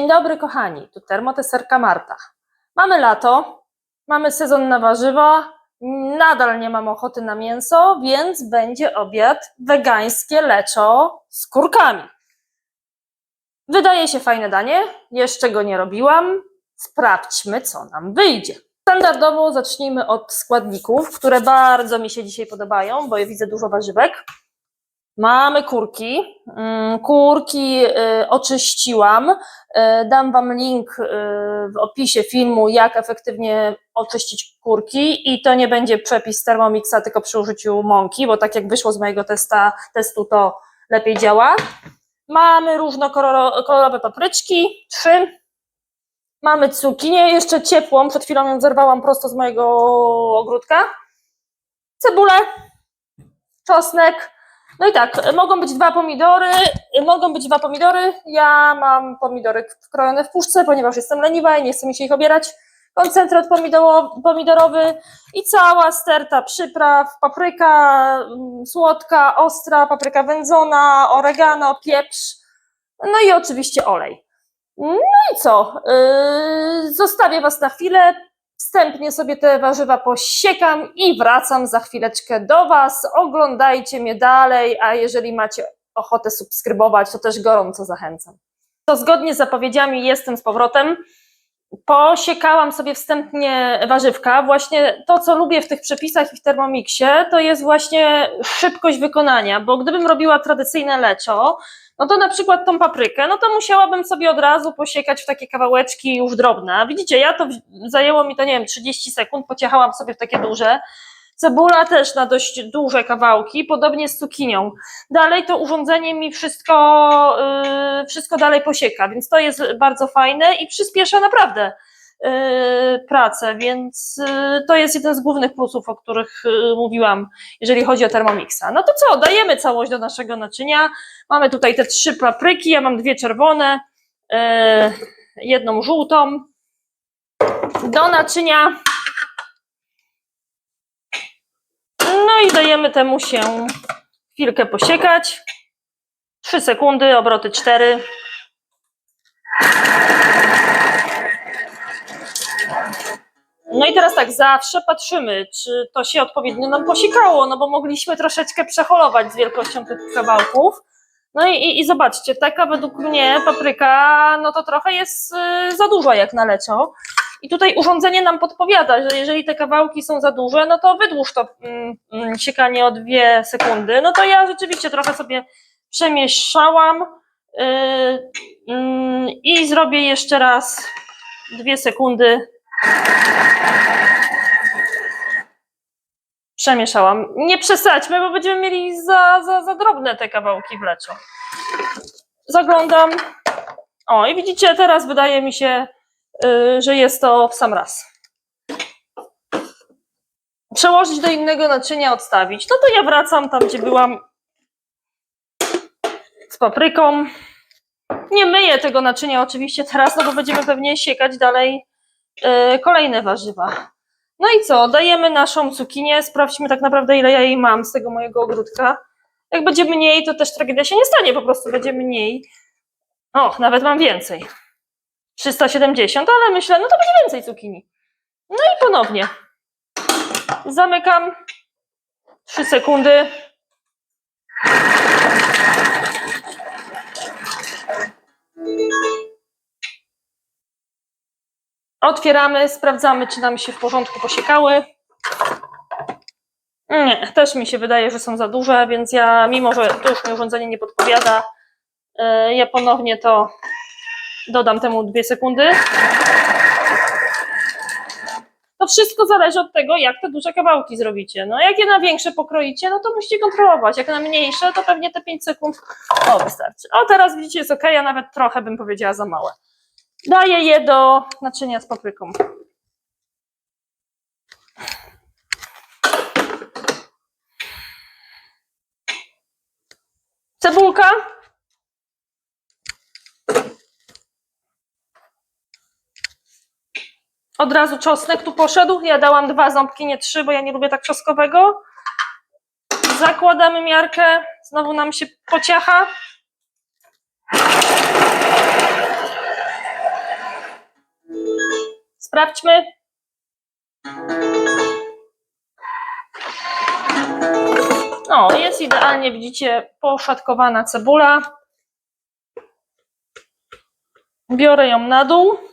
Dzień dobry kochani, tu termotesterka Marta. Mamy lato, mamy sezon na warzywa, nadal nie mam ochoty na mięso, więc będzie obiad wegańskie leczo z kurkami. Wydaje się fajne danie, jeszcze go nie robiłam. Sprawdźmy, co nam wyjdzie. Standardowo zacznijmy od składników, które bardzo mi się dzisiaj podobają, bo ja widzę dużo warzywek. Mamy kurki. Mm, Kurki y, oczyściłam. Y, Dam Wam link y, w opisie filmu, jak efektywnie oczyścić kurki. I to nie będzie przepis Thermomixa, tylko przy użyciu mąki, bo tak jak wyszło z mojego testa, testu, to lepiej działa. Mamy różnokolorowe papryczki, trzy. Mamy cukinię, jeszcze ciepłą, przed chwilą ją zerwałam prosto z mojego ogródka. Cebulę, czosnek. No i tak, mogą być dwa pomidory, mogą być dwa pomidory. Ja mam pomidory wkrojone w puszce, ponieważ jestem leniwa i nie chcę mi się ich obierać. Koncentrat pomidoro- pomidorowy i cała sterta przypraw, papryka mm, słodka, ostra, papryka wędzona, oregano, pieprz, no i oczywiście olej. No i co? Yy, zostawię Was na chwilę. Wstępnie sobie te warzywa posiekam i wracam za chwileczkę do Was. Oglądajcie mnie dalej, a jeżeli macie ochotę subskrybować, to też gorąco zachęcam. To zgodnie z zapowiedziami jestem z powrotem. Posiekałam sobie wstępnie warzywka. Właśnie to, co lubię w tych przepisach i w Thermomixie, to jest właśnie szybkość wykonania, bo gdybym robiła tradycyjne leczo, no to na przykład tą paprykę, no to musiałabym sobie od razu posiekać w takie kawałeczki już drobne. Widzicie, ja to zajęło mi to, nie wiem, 30 sekund, pociechałam sobie w takie duże. Cebula też na dość duże kawałki, podobnie z cukinią. Dalej to urządzenie mi wszystko, yy, wszystko dalej posieka, więc to jest bardzo fajne i przyspiesza naprawdę yy, pracę, więc yy, to jest jeden z głównych plusów, o których yy, mówiłam, jeżeli chodzi o Thermomixa. No to co, dajemy całość do naszego naczynia. Mamy tutaj te trzy papryki, ja mam dwie czerwone, yy, jedną żółtą. Do naczynia. No i dajemy temu się chwilkę posiekać. 3 sekundy, obroty 4. No i teraz tak, zawsze patrzymy, czy to się odpowiednio nam posiekało, no bo mogliśmy troszeczkę przeholować z wielkością tych kawałków. No i, i, i zobaczcie, taka według mnie papryka, no to trochę jest y, za duża jak na leczo. I tutaj urządzenie nam podpowiada, że jeżeli te kawałki są za duże, no to wydłuż to mm, mm, siekanie o dwie sekundy. No to ja rzeczywiście trochę sobie przemieszałam yy, mm, i zrobię jeszcze raz dwie sekundy. Przemieszałam. Nie przesadźmy, bo będziemy mieli za, za, za drobne te kawałki w leczu. Zaglądam. O, i widzicie, teraz wydaje mi się, że jest to w sam raz. Przełożyć do innego naczynia, odstawić. No to ja wracam tam, gdzie byłam z papryką. Nie myję tego naczynia oczywiście teraz, no bo będziemy pewnie siekać dalej yy, kolejne warzywa. No i co? Dajemy naszą cukinię. Sprawdźmy tak naprawdę, ile ja jej mam z tego mojego ogródka. Jak będzie mniej, to też tragedia się nie stanie, po prostu będzie mniej. O, nawet mam więcej. 370, ale myślę, no to będzie więcej cukinii. No i ponownie. Zamykam. 3 sekundy. Otwieramy, sprawdzamy, czy nam się w porządku posiekały. Nie, też mi się wydaje, że są za duże, więc ja, mimo że to już mi urządzenie nie podpowiada, yy, ja ponownie to dodam temu dwie sekundy. To wszystko zależy od tego, jak te duże kawałki zrobicie. No, jak je na większe pokroicie, no to musicie kontrolować. Jak na mniejsze, to pewnie te 5 sekund o, wystarczy. O, teraz widzicie, jest ok, a nawet trochę bym powiedziała za małe. Daję je do naczynia z papryką. Cebulka. Od razu czosnek tu poszedł. Ja dałam dwa ząbki, nie trzy, bo ja nie lubię tak czosnkowego. Zakładamy miarkę. Znowu nam się pociacha. Sprawdźmy. No, jest idealnie, widzicie, poszatkowana cebula. Biorę ją na dół.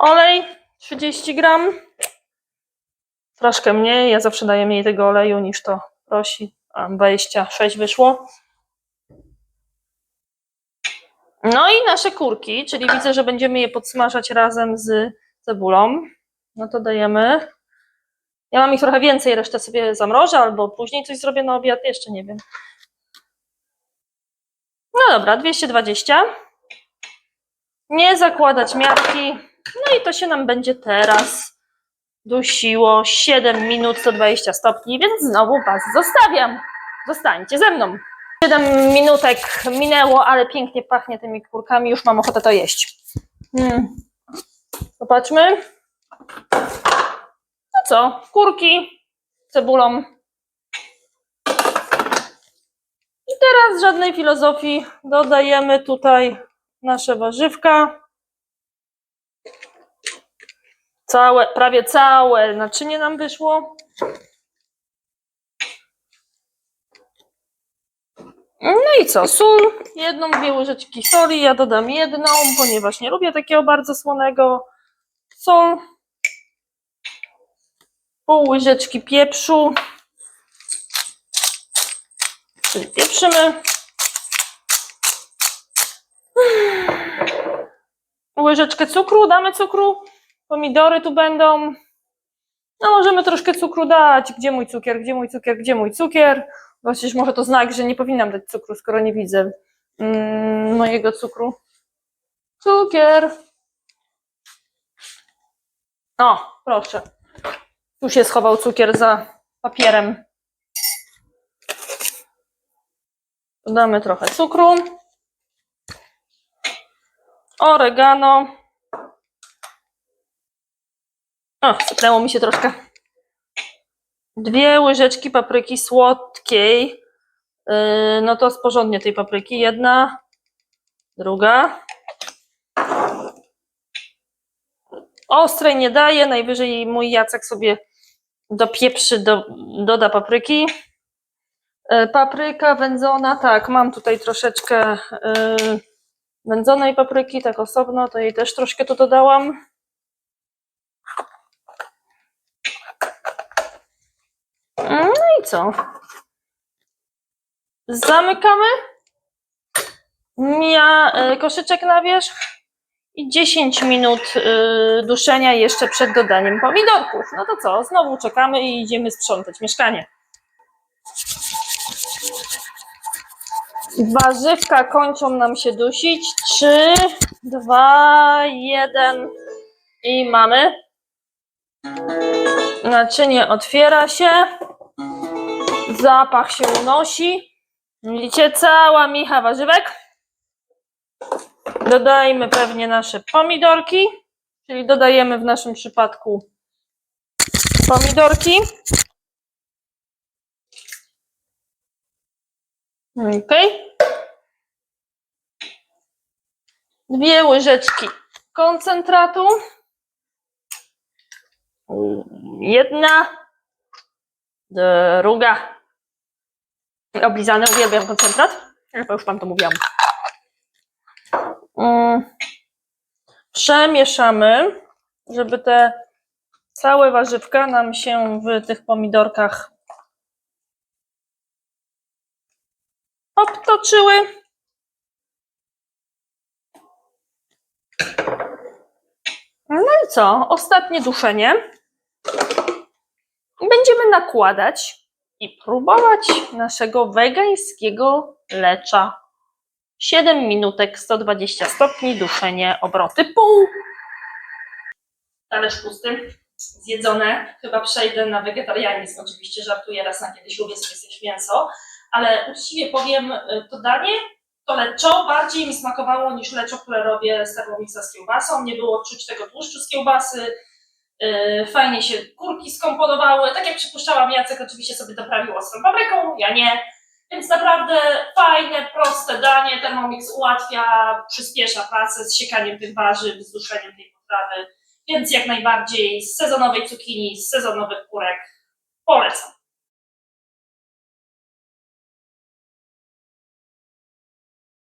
Olej 30 gram. Troszkę mniej, ja zawsze daję mniej tego oleju niż to prosi. A 26 wyszło. No i nasze kurki, czyli widzę, że będziemy je podsmażać razem z cebulą. No to dajemy. Ja mam ich trochę więcej, resztę sobie zamrożę albo później coś zrobię na obiad, jeszcze nie wiem. No dobra, 220. Nie zakładać miarki. No i to się nam będzie teraz dusiło 7 minut 120 stopni, więc znowu Was zostawiam. Zostańcie ze mną. 7 minutek minęło, ale pięknie pachnie tymi kurkami. Już mam ochotę to jeść. Hmm. Zobaczmy. No co? Kurki cebulą. I teraz żadnej filozofii. Dodajemy tutaj nasze warzywka. Całe, prawie całe naczynie nam wyszło. No i co? Sól, jedną, dwie łyżeczki soli. Ja dodam jedną, ponieważ nie lubię takiego bardzo słonego. Sól. Pół łyżeczki pieprzu. Czyli pieprzymy. Łyżeczkę cukru, damy cukru. Pomidory tu będą. No możemy troszkę cukru dać. Gdzie mój cukier, gdzie mój cukier, gdzie mój cukier? Właściwie może to znak, że nie powinnam dać cukru, skoro nie widzę mm, mojego cukru. Cukier. O, proszę. Tu się schował cukier za papierem. Dodamy trochę cukru. Oregano. O, sypnęło mi się troszkę. Dwie łyżeczki papryki słodkiej. Yy, no to sporządnie tej papryki. Jedna, druga. Ostrej nie daję, najwyżej mój Jacek sobie dopieprzy, do, doda papryki. Yy, papryka wędzona, tak, mam tutaj troszeczkę yy, wędzonej papryki, tak osobno, to jej też troszkę tu dodałam. No i co? Zamykamy. Mija y, koszyczek na wierzch i 10 minut y, duszenia jeszcze przed dodaniem pomidorków. No to co? Znowu czekamy i idziemy sprzątać mieszkanie. Warzywka kończą nam się dusić. 3, 2, 1 i mamy. Naczynie otwiera się. Zapach się unosi. Widzicie, cała micha warzywek. Dodajmy pewnie nasze pomidorki, czyli dodajemy w naszym przypadku pomidorki. Ok. Dwie łyżeczki koncentratu. Jedna, druga. Oblizane, uwielbiam koncentrat. Chyba już Wam to mówiłam. Mm. Przemieszamy, żeby te całe warzywka nam się w tych pomidorkach obtoczyły. No i co? Ostatnie duszenie. Będziemy nakładać i próbować naszego wegańskiego lecza. 7 minutek, 120 stopni, duszenie, obroty pół. Talerz pusty, zjedzone. Chyba przejdę na wegetarianizm. Oczywiście żartuję raz na kiedyś, lubię sobie zjeść mięso. Ale uczciwie powiem, y, to danie, to leczo bardziej mi smakowało niż leczo, które robię z termomixa z kiełbasą. Nie było czuć tego tłuszczu z kiełbasy. Yy, Fajnie się kurki skomponowały. Tak jak przypuszczałam, Jacek oczywiście sobie doprawił ostrą papryką, ja nie. Więc naprawdę fajne, proste danie. Thermomix ułatwia, przyspiesza pracę z siekaniem tych warzyw, z duszeniem tej potrawy. Więc jak najbardziej z sezonowej cukinii, z sezonowych kurek polecam.